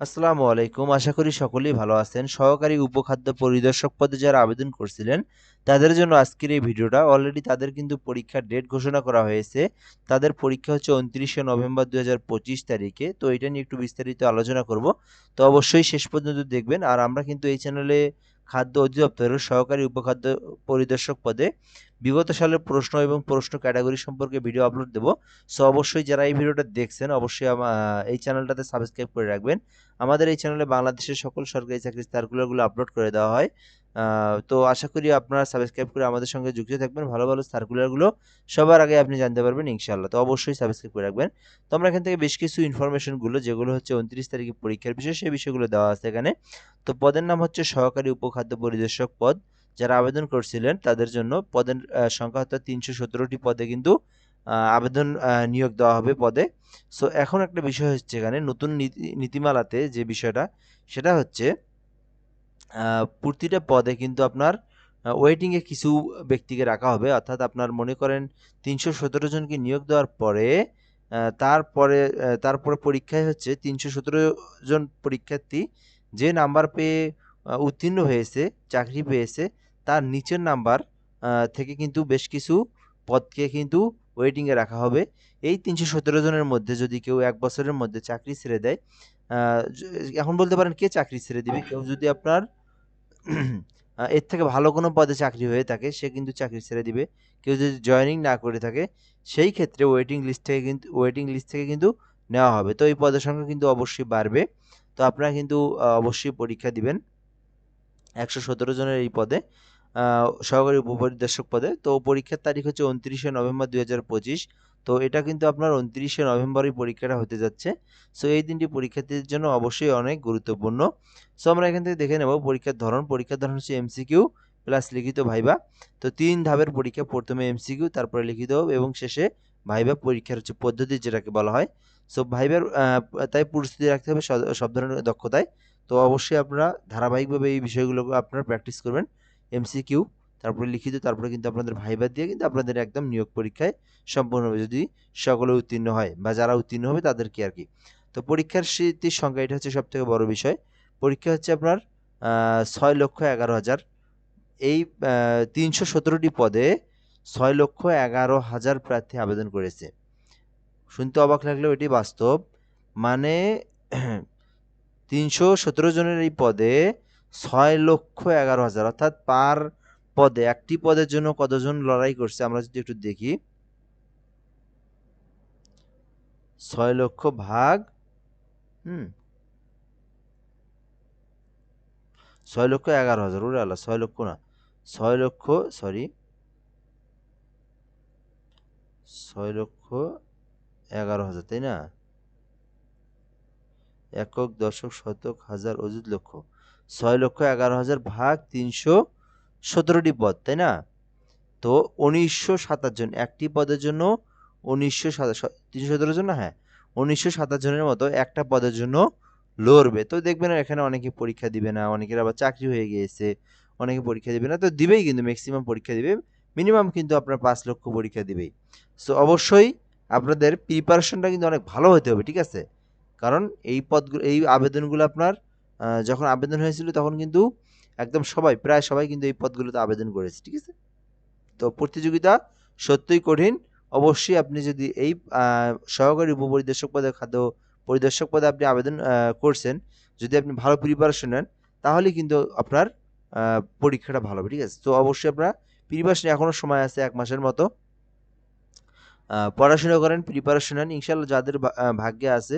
আসসালামু আলাইকুম। আশা করি সকলেই ভালো আছেন। সহকারী উপখাদ্য পরিদর্শক পদে যারা আবেদন করছিলেন, তাদের জন্য আজকের এই ভিডিওটা অলরেডি তাদের কিন্তু পরীক্ষার ডেট ঘোষণা করা হয়েছে। তাদের পরীক্ষা হচ্ছে উনত্রিশে নভেম্বর দু হাজার পঁচিশ তারিখে। তো এটা নিয়ে একটু বিস্তারিত আলোচনা করব। তো অবশ্যই শেষ পর্যন্ত দেখবেন। আর আমরা কিন্তু এই চ্যানেলে খাদ্য অধিদপ্তরের সহকারী উপখাদ্য পরিদর্শক পদে বিগত সালের প্রশ্ন এবং প্রশ্ন ক্যাটাগরি সম্পর্কে ভিডিও আপলোড দেব। সো অবশ্যই যারা এই ভিডিওটা দেখছেন, অবশ্যই এই চ্যানেলটাতে সাবস্ক্রাইব করে রাখবেন। আমাদের এই চ্যানেলে বাংলাদেশের সকল সরকারি চাকরির সার্কুলারগুলো আপলোড করে দেওয়া হয়। তো আশা করি আপনারা সাবস্ক্রাইব করে আমাদের সঙ্গে যুক্ত থাকবেন। ভালো ভালো সার্কুলারগুলো সবার আগে আপনি জানতে পারবেন ইনশাল্লাহ তো অবশ্যই সাবস্ক্রাইব করে রাখবেন। তো আমরা এখান থেকে বেশ কিছু ইনফরমেশনগুলো যেগুলো হচ্ছে উনত্রিশ তারিখে পরীক্ষার বিষয়, সেই বিষয়গুলো দেওয়া আছে এখানে। তো পদের নাম হচ্ছে সহকারী উপখাদ্য পরিদর্শক পদ। যারা আবেদন করছিলেন, তাদের জন্য পদের সংখ্যা অর্থাৎ তিনশো সতেরোটি পদে কিন্তু আবেদন নিয়োগ দেওয়া হবে পদে। সো এখন একটা বিষয় হচ্ছে এখানে নতুন নীতি, নীতিমালাতে যে বিষয়টা, সেটা হচ্ছে প্রতিটা পদে কিন্তু আপনার ওয়েটিংয়ে কিছু ব্যক্তিকে রাখা হবে। অর্থাৎ আপনার মনে করেন তিনশো সতেরো জনকে নিয়োগ দেওয়ার পরে তারপরে তারপরে পরীক্ষায় হচ্ছে তিনশো সতেরো জন পরীক্ষার্থী যে নাম্বার পেয়ে উত্তীর্ণ হয়েছে, চাকরি পেয়েছে তার নিচের নাম্বার থেকে কিন্তু বেশ কিছু পদকে কিন্তু ওয়েটিংয়ে রাখা হবে। এই তিনশো সতেরো জনের মধ্যে যদি কেউ এক বছরের মধ্যে চাকরি ছেড়ে দেয় এখন বলতে পারেন কে চাকরি ছেড়ে দিবে? কেউ যদি আপনার এর থেকে ভালো কোনো পদে চাকরি হয়ে থাকে, সে কিন্তু চাকরি ছেড়ে দিবে। কেউ যদি জয়েনিং না করে থাকে, সেই ক্ষেত্রে ওয়েটিং লিস্ট থেকে কিন্তু ওয়েটিং লিস্ট থেকে কিন্তু নেওয়া হবে। তো এই পদের সংখ্যা কিন্তু অবশ্যই বাড়বে। তো আপনারা কিন্তু অবশ্যই পরীক্ষা দিবেন। একশো সতেরো জনের এই পদে। সহকারী উপপরিদর্শক পদে। তো পরীক্ষার তারিখ হচ্ছে উনত্রিশে নভেম্বর দুই হাজার পঁচিশ। তো এটা কিন্তু আপনার উনত্রিশে নভেম্বরই পরীক্ষাটা হতে যাচ্ছে। সো এই দিনটি পরীক্ষার্থীদের জন্য অবশ্যই অনেক গুরুত্বপূর্ণ। সো আমরা এখান থেকে দেখে নেব পরীক্ষার ধরন। পরীক্ষার ধরন হচ্ছে এমসিকিউ প্লাস লিখিত ভাইবা তো তিন ধাপের পরীক্ষা, প্রথমে এমসিকিউ তারপরে লিখিত এবং শেষে ভাইবা পরীক্ষার হচ্ছে পদ্ধতি যেটাকে বলা হয়। সো ভাইবার তাই প্রস্তুতি রাখতে হবে সব ধরনের দক্ষতায়। তো অবশ্যই আপনারা ধারাবাহিকভাবে এই বিষয়গুলো আপনারা প্র্যাকটিস করবেন। এমসিকিউ তারপরে লিখিত, তারপরে কিন্তু আপনাদের ভাইবা দিয়ে কিন্তু আপনাদের একদম নিয়োগ পরীক্ষায় সম্পূর্ণ যদি সকলে উত্তীর্ণ হয় বা যারা উত্তীর্ণ হবে তাদেরকে আর কি। তো পরীক্ষার স্মৃতির সংখ্যা এটা হচ্ছে সব থেকে বড় বিষয়। পরীক্ষা হচ্ছে আপনার ছয় লক্ষ এগারো হাজার। এই তিনশো সতেরোটি পদে ছয় লক্ষ এগারো হাজার প্রার্থী আবেদন করেছে। শুনতে অবাক লাগলেও এটি বাস্তব। মানে তিনশো সতেরো জনের এই পদে ছয় লক্ষ এগারো হাজার। অর্থাৎ পার পদে, একটি পদের জন্য কতজন লড়াই করছে আমরা যদি একটু দেখি। ছয় লক্ষ ভাগ, হুম, ছয় লক্ষ এগারো হাজার ওরে আল্লাহ, ছয় লক্ষ না, ছয় লক্ষ সরি ছয় লক্ষ এগারো হাজার, তাই না? একক, দশক, শতক, হাজার, অযুত লক্ষ। ছয় লক্ষ এগারো হাজার ভাগ তিনশো সতেরোটি পদ, তাই না? তো উনিশশো সাতাশ জন, একটি পদের জন্য উনিশশো সাতাশ তিনশো সতেরো জন হ্যাঁ উনিশশো সাতাশ জনের মতো একটা পদের জন্য লড়বে। তো দেখবেন এখানে অনেকে পরীক্ষা দিবে না, অনেকের আবার চাকরি হয়ে গিয়েছে, অনেকে পরীক্ষা দিবে না, তো দিবেই কিন্তু ম্যাক্সিমাম পরীক্ষা দিবে মিনিমাম কিন্তু আপনার পাঁচ লক্ষ পরীক্ষা দিবেই। সো অবশ্যই আপনাদের প্রিপারেশনটা কিন্তু অনেক ভালো হতে হবে, ঠিক আছে? কারণ এই পদগুলো, এই আবেদনগুলো আপনার যখন আবেদন হয়েছিল তখন কিন্তু একদম সবাই, প্রায় সবাই কিন্তু এই পদগুলোতে আবেদন করেছে, ঠিক আছে? তো প্রতিযোগিতা সত্যিই কঠিন। অবশ্যই আপনি যদি এই সহকারী উপপরিদর্শক পদে, খাদ্য পরিদর্শক পদে আপনি আবেদন করছেন, যদি আপনি ভালো প্রিপারেশন নেন, তাহলে কিন্তু আপনার পরীক্ষাটা ভালো হবে, ঠিক আছে? তো অবশ্যই আপনার প্রিপারেশন এখনও সময় আছে এক মাসের মতো। পড়াশোনা করেন প্রিপারেশন নেন ইনশাল্লাহ যাদের ভাগ্যে আছে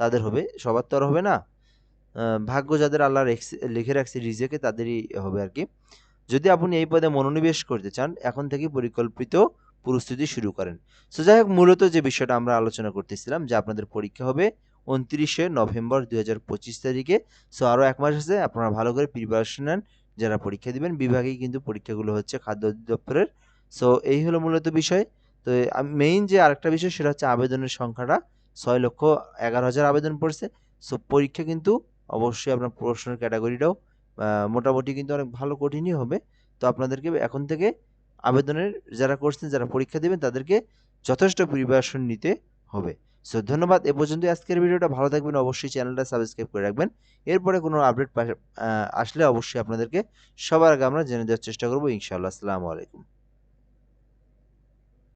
তাদের হবে, সবার তো আর হবে না। ভাগ্য যাদের আল্লাহ লিখে রাখছে রিজেকে, তাদেরই হবে আর কি। যদি আপনি এই পদে মনোনিবেশ করতে চান, এখন থেকে পরিকল্পিত প্রস্তুতি শুরু করেন। সো যাই হোক, মূলত যে বিষয়টা আমরা আলোচনা করতেছিলাম, যে আপনাদের পরীক্ষা হবে উনত্রিশে নভেম্বর দুই হাজার পঁচিশ তারিখে। সো আরও এক মাস আছে, আপনারা ভালো করে প্রিপারেশন নেন, যারা পরীক্ষা দিবেন। বিভাগেই কিন্তু পরীক্ষাগুলো হচ্ছে খাদ্য অধিদপ্তরের। সো এই হলো মূলত বিষয়। তো মেইন যে আরেকটা বিষয়, সেটা হচ্ছে আবেদনের সংখ্যাটা। ছয় লক্ষ এগারো হাজার আবেদন পড়ছে। সো পরীক্ষা কিন্তু অবশ্যই আপনার প্রশ্নের ক্যাটাগরিটাও মোটামুটি কিন্তু অনেক ভালো কঠিনই হবে। তো আপনাদেরকে এখন থেকে আবেদনের যারা করছেন, যারা পরীক্ষা দেবেন, তাদেরকে যথেষ্ট প্রিপারেশন নিতে হবে। সো ধন্যবাদ। এ পর্যন্ত আজকের ভিডিওটা। ভালো থাকবেন। অবশ্যই চ্যানেলটা সাবস্ক্রাইব করে রাখবেন। এরপরে কোনো আপডেট আসলে অবশ্যই আপনাদেরকে সবার আগে আমরা জেনে দেওয়ার চেষ্টা করব। ইনশাআল্লাহ। আসসালামু আলাইকুম।